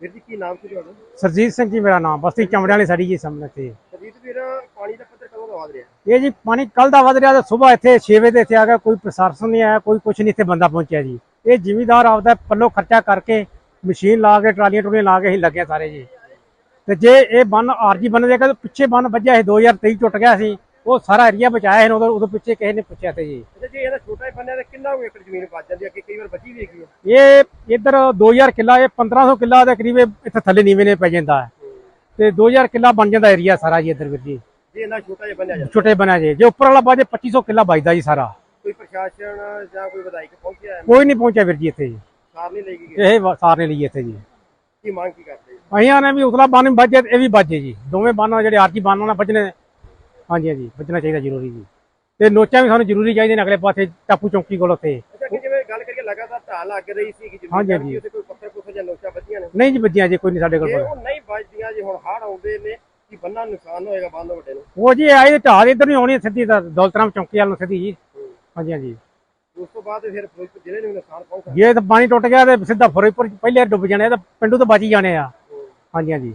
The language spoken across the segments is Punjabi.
ਵੀਰ ਜੀ ਕੀ ਨਾਮ ਸੀ ਤੁਹਾਡਾ? ਸਰਜੀਤ ਸਿੰਘ ਜੀ ਮੇਰਾ ਨਾਮ ਬਸਤੀ ਚਮੜਿਆਂ ਵਾਲੀ ਸਾਡੀ ਜੀ ਸਾਹਮਣੇ ਤੇ ਸਰਜੀਤ ਵੀਰ ਪਾਣੀ ਦਾ ਪੱਧਰ ਕਦੋਂ ਦਾ ਵਧ ਰਿਹਾ? ਇਹ ਜੀ ਪਾਣੀ ਕੱਲ ਦਾ ਵਧ ਰਿਹਾ ਤੇ ਸਵੇਰ ਇੱਥੇ 6 ਵਜੇ ਤੇ ਇੱਥੇ ਆ ਗਿਆ ਕੋਈ ਪ੍ਰਸ਼ਾਸਨ ਨਹੀਂ ਆਇਆ ਕੋਈ ਕੁਛ ਨਹੀਂ ਇੱਥੇ ਬੰਦਾ ਪਹੁੰਚਿਆ ਜੀ। ਇਹ ਜ਼ਿਮੀਦਾਰ ਆਪਦਾ ਪੱਲੋ ਖਰਚਾ ਕਰਕੇ ਮਸ਼ੀਨ ਲਾ ਕੇ ਟਰਾਲੀਆਂ ਟੁਲੀਆਂ ਲਾ ਕੇ ਹੀ ਲੱਗੇ ਸਾਰੇ ਜੀ। ਤੇ ਜੇ ਇਹ ਬੰਨ ਆਰਜੀ ਬੰਨ ਤਾਂ ਪਿੱਛੇ ਬੰਨ ਵੱਜਿਆ ਸੀ 2023 ਟੁੱਟ ਗਿਆ ਸੀ ਉਹ ਸਾਰਾ ਏਰੀਆ ਬਚਾਇਆ ਸੀ ਉਦੋਂ ਉਦੋਂ ਪਿੱਛੇ ਕਿਸੇ ਨੇ ਪੁੱਛਿਆ ਤੇ ਜੀ। ਅੱਛਾ ਜੇ ਇਹਦਾ ਛੋਟਾ ਹੀ ਬੰਨਿਆ ਤਾਂ ਕਿੰਨਾ ਕੁ ਏਕੜ ਜ਼ਮੀਨ ਬਚ ਜਾਂਦੀ ਹੈ? ਕਿ ਕਈ ਵਾਰ ਬਚੀ ਵੀ ਹੈਗੀ ਹੈ। ਇਹ ਇੱਧਰ 2000 ਕਿੱਲਾ ਇਹ 1500 ਕਿੱਲਾ ਦੇ ਕਰੀਬ ਇੱਥੇ ਥੱਲੇ ਨੀਵੇਂ ਨੇ ਪੈ ਜਾਂਦਾ ਹੈ। ਤੇ 2000 ਕਿੱਲਾ ਬਣ ਜਾਂਦਾ ਏਰੀਆ ਸਾਰਾ ਜੀ ਇੱਧਰ ਵੀਰ ਜੀ। ਜੇ ਇਹਨਾਂ ਛੋਟਾ ਜਿਹਾ ਬੰਨਿਆ ਜਾਂਦਾ। ਛੋਟੇ ਬਣਾ ਜੇ। ਜੇ ਉੱਪਰ ਵਾਲਾ ਬਾਜੇ 2500 ਕਿੱਲਾ ਬਚਦਾ ਜੀ ਸਾਰਾ। ਕੋਈ ਪ੍ਰਸ਼ਾਸਨ ਜਾਂ ਕੋਈ ਵਿਧਾਇਕ ਪਹੁੰਚਿਆ ਹੈ? ਕੋਈ ਨਹੀਂ ਪਹੁੰਚਿਆ ਵੀਰ ਜੀ ਇੱਥੇ ਜੀ। ਸਾਰ ਨਹੀਂ ਇਹ ਲਈ ਇੱਥੇ ਜੀ। ਕੀ ਮੰਗ ਕੀ ਕਰਦੇ? ਜੀ? ਅਹੀਆਂ ਨੇ ਵੀ ਉਤਲਾ ਬੰਨ ਤੇ ਇਹ ਵੀ ਵੱਜੇ ਜੀ। ਦੋਵੇਂ ਬੰਨ ਜਿਹੜੇ ਆਰਜੀ ਬੰਨ ਨਾਲ ਵੱਜਣੇ ਹਾਂਜੀ ਹਾਂਜੀ ਵੱਜਣਾ ਚਾਹੀਦਾ ਜ਼ਰੂਰੀ ਜੀ। ਤੇ ਨੋਚਾਂ ਵੀ ਸਾਨੂੰ ਜ਼ਰੂਰੀ ਚਾਹੀਦੇ ਨੇ ਅਗਲੇ ਪਾਸੇ ਟਾਪੂ ਚੌਂਕੀ ਕੋਲ ਉੱਥੇ। ਅੱਛਾ ਕਿ ਜਿਵੇਂ ਗੱਲ ਕਰੀਏ ਲਗਾਤਾਰ ਢਾਲ ਲੱਗ ਰਹੀ ਸੀ ਕਿ ਹਾਂਜੀ, ਹਾਂਜੀ। ਉੱਥੇ ਕੋਈ ਪੱਥਰ ਪੁੱਥਰ ਜਾਂ ਨੋਚਾ ਬੱਜੀਆਂ ਨੇ? ਨਹੀਂ ਜੀ ਵੱਜੀਆਂ ਜੀ ਕੋਈ ਨਹੀਂ ਸਾਡੇ ਕੋਲ ਜੇ ਉਹ ਨਹੀਂ ਜੇ ਹੁਣ ਹੜ੍ਹ ਆਉਂਦੇ ਨੇ ਕਿ ਬੰਨਾ ਨੁਕਸਾਨ ਹੋਏਗਾ ਬੰਦ ਵੱਡੇ ਨੂੰ? ਉਹ ਜੀ ਆਏ ਢਾਹ ਇੱਧਰ ਨਹੀਂ ਆਉਣੀ ਸਿੱਧੀ ਤਾਂ ਦੌਲਤਰਾਮ ਚੌਂਕੀ ਵੱਲ ਨੂੰ ਸਿੱਧੀ ਜੀ। ਹਾਂਜੀ ਹਾਂਜੀ। ਉਸ ਤੋਂ ਬਾਅਦ ਫਿਰ ਫਿਰੋਜ਼ਪੁਰ ਜ਼ਿਲ੍ਹੇ ਨੂੰ ਵੀ ਨੁਕਸਾਨ ਪਹੁੰਚਦਾ ਜੇ ਤਾਂ ਪਾਣੀ ਟੁੱਟ ਗਿਆ ਤੇ ਸਿੱਧਾ ਫਿਰੋਜ਼ਪੁਰ ਚ ਪਹਿਲੇ ਡੁੱਬ ਜਾਣੇ ਆ ਤਾਂ ਪਿੰਡੂ ਤੋਂ ਬਚ ਹੀ ਜਾਣੇ ਆ। ਹਾਂਜੀ ਹਾਂਜੀ?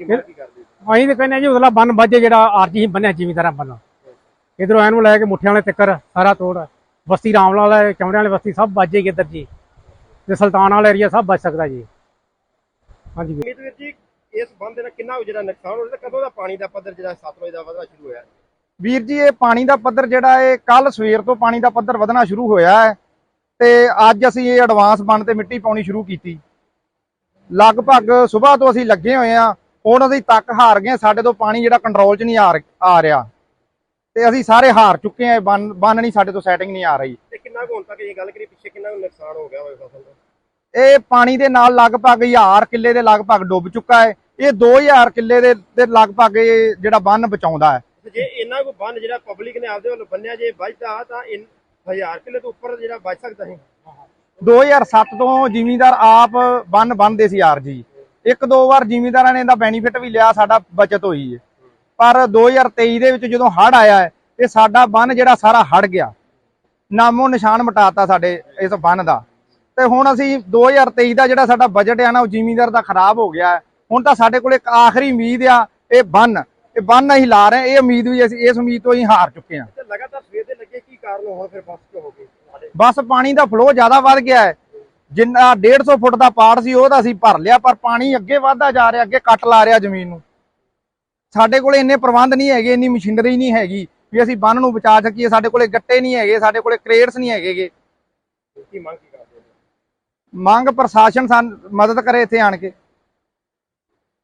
ਅਸੀਂ ਤਾਂ ਕਹਿੰਦੇ ਆ ਜੀ ਉਤਲਾ ਬੰਨ ਵੱਜੇ ਜਿਹੜਾ ਆਰਜੀ ਬੰਨਿਆ ਜ਼ਿਮੀਦਾਰਾਂ ਬੰਨ ਇਧਰੋਂ ਐਨ ਨੂੰ ਲੈ ਕੇ ਮੁੱਠਿਆਂ ਵਾਲੇ ਤੱਕਰ ਸਾਰਾ ਤੋੜ ਬਸਤੀ ਰਾਮਲਾ ਵਾਲਾ ਚਮੜਿਆਂ ਵਾਲੀ ਬਸਤੀ ਸਭ ਵੱਜ ਜਾਏਗੀ ਇੱਧਰ ਜੀ। ਤੇ ਸੁਲਤਾਨ ਵਾਲਾ ਏਰੀਆ ਸਭ ਬਚ ਸਕਦਾ ਜੀ। ਹਾਂਜੀ ਵੀਰ। ਜੀ ਇਸ ਬੰਦ ਦੇ ਨਾਲ ਕਿੰਨਾ ਜਿਹੜਾ ਨੁਕਸਾਨ ਹੋ ਰਿਹਾ ਤੇ ਕਦੋਂ ਦਾ ਪਾਣੀ ਦਾ ਪੱਧਰ ਜਿਹੜਾ ਸਤਲੁਜ ਦਾ ਵਧਣਾ ਸ਼ੁਰੂ ਹੋਇਆ? ਵੀਰ ਜੀ ਇਹ ਪਾਣੀ ਦਾ ਪੱਧਰ ਜਿਹੜਾ ਇਹ ਕੱਲ ਸਵੇਰ ਤੋਂ ਪਾਣੀ ਦਾ ਪੱਧਰ ਵਧਣਾ ਸ਼ੁਰੂ ਹੋਇਆ ਹੈ। ਤੇ ਅੱਜ ਅਸੀਂ ਇਹ ਐਡਵਾਂਸ ਬਣ ਤੇ ਮਿੱਟੀ ਪਾਉਣੀ ਸ਼ੁਰੂ ਕੀਤੀ। ਲਗਭਗ ਸਵੇਰ ਤੋਂ ਅਸੀਂ ਲੱਗੇ ਹੋਏ ਆ ਹੁਣ ਅਸੀਂ ਤੱਕ ਹਾਰ ਗਏ ਸਾਡੇ ਤੋਂ ਪਾਣੀ ਜਿਹੜਾ ਕੰਟਰੋਲ 'ਚ ਨਹੀਂ ਆ ਰਿਹਾ। ਤੇ ਅਸੀਂ ਸਾਰੇ ਹਾਰ ਚੁੱਕੇ ਆ ਬੰਨ ਨਹੀਂ ਸਾਡੇ ਤੋਂ ਸੈਟਿੰਗ ਨਹੀਂ ਆ ਰਹੀ। ਤੇ ਕਿੰਨਾ ਕੁ ਹੁਣ ਤੱਕ ਇਹ ਗੱਲ ਕਰੀ ਪਿੱਛੇ ਕਿੰਨਾ ਕੁ ਨੁਕਸਾਨ ਹੋ ਗਿਆ ਹੋਵੇ ਫਸਲ ਦਾ? ਇਹ ਪਾਣੀ ਦੇ ਨਾਲ ਲਗਭਗ 1000 ਕਿੱਲੇ ਦੇ ਲਗਭਗ ਡੁੱਬ ਚੁੱਕਾ ਹੈ। ਇਹ 2000 ਕਿੱਲੇ ਦੇ ਦੇ ਲਗਭਗ ਇਹ ਜਿਹੜਾ ਬੰਨ ਬਚਾਉਂਦਾ ਹੈ। ਜੇ ਇੰਨਾ ਕੋ ਬੰਨ ਜਿਹੜਾ ਪਬਲਿਕ ਨੇ ਆਪਦੇ ਵੱਲੋਂ ਬੰਨਿਆ ਜੇ ਬਚਦਾ ਤਾਂ ਇਨ 1000 ਕਿੱਲੇ ਤੋਂ ਉੱਪਰ ਜਿਹੜਾ ਬਚ ਸਕਦਾ ਹੈ 2007 ਤੋਂ ਜ਼ਿਮੀਂਦਾਰ ਆਪ ਬੰਨ ਬੰਨਦੇ ਸੀ ਯਾਰ ਜੀ। ਇੱਕ ਦੋ ਵਾਰ ਜ਼ਿਮੀਂਦਾਰਾਂ ਨੇ ਇਹਦਾ ਬੈਨੀਫਿਟ ਵੀ ਲਿਆ ਸਾਡਾ ਬਚਤ ਹੋਈ ਹੈ। ਪਰ 2023 ਦੇ ਵਿੱਚ ਜਦੋਂ ਹੜ ਆਇਆ ਇਹ ਸਾਡਾ ਬੰਨ ਜਿਹੜਾ ਸਾਰਾ ਹੜ ਗਿਆ। ਨਾਮੋ ਨਿਸ਼ਾਨ ਮਟਾਤਾ ਸਾਡੇ ਇਸ ਬੰਨ ਦਾ। ਤੇ ਹੁਣ ਅਸੀਂ 2023 ਦਾ ਜਿਹੜਾ ਸਾਡਾ ਬਜਟ ਆ ਨਾ ਉਹ ਜ਼ਿਮੀਂਦਾਰ ਦਾ ਖਰਾਬ ਹੋ ਗਿਆ ਹੁਣ ਤਾਂ ਸਾਡੇ ਕੋਲ ਇੱਕ ਆਖਰੀ ਉਮੀਦ ਆ ਇਹ ਬੰਨ। ਇਹ ਬੰਨ ਅਸੀਂ ਲਾ ਰਹੇ ਇਹ ਉਮੀਦ ਵੀ ਅਸੀਂ ਇਸ ਉਮੀਦ ਤੋਂ ਹੀ ਹਾਰ ਚੁੱਕੇ ਤੇ ਲਗਾਤਾਰ ਸਵੇਰ ਦੇ ਲੱਗੇ ਕੀ ਕਾਰਨ ਹੁਣ ਫਿਰ ਬਸ ਕਿਉਂ ਹੋ ਗਏ? ਸਾਡੇ ਬਸ ਪਾਣੀ ਦਾ ਫਲੋ ਜ਼ਿਆਦਾ ਵੱਧ ਗਿਆ ਹੈ। ਜਿੰਨਾ 150 ਫੁੱਟ ਦਾ ਪਾੜ ਸੀ ਉਹ ਤਾਂ ਅਸੀਂ ਭਰ ਲਿਆ ਪਰ ਪਾਣੀ ਅੱਗੇ ਵਧਦਾ ਜਾ ਰਿਹਾ ਅੱਗੇ ਕੱਟ ਲਾ ਰਿਹਾ ਜ਼ਮੀਨ ਨੂੰ। ਸਾਡੇ ਕੋਲੇ ਇੰਨੇ ਪ੍ਰਬੰਧ ਨਹੀਂ ਹੈਗੇ ਇੰਨੀ ਮਸ਼ੀਨਰੀ ਨਹੀਂ ਹੈਗੀ ਵੀ ਅਸੀਂ ਬੰਨ ਨੂੰ ਬਚਾ ਸਕੀਏ ਸਾਡੇ ਕੋਲੇ ਗੱਟੇ ਨਹੀਂ ਹੈਗੇ ਸਾਡੇ ਕੋਲੇ ਕ੍ਰੇਟਸ ਨਹੀਂ ਹੈਗੇਗੇ ਕੀ ਮੰਗ ਕੀ ਕਰਦੇ ਹੋ? ਮੰਗ ਪ੍ਰਸ਼ਾਸਨ ਸਾਨ ਮਦਦ ਕਰੇ ਇੱਥੇ ਆਣ ਕੇ।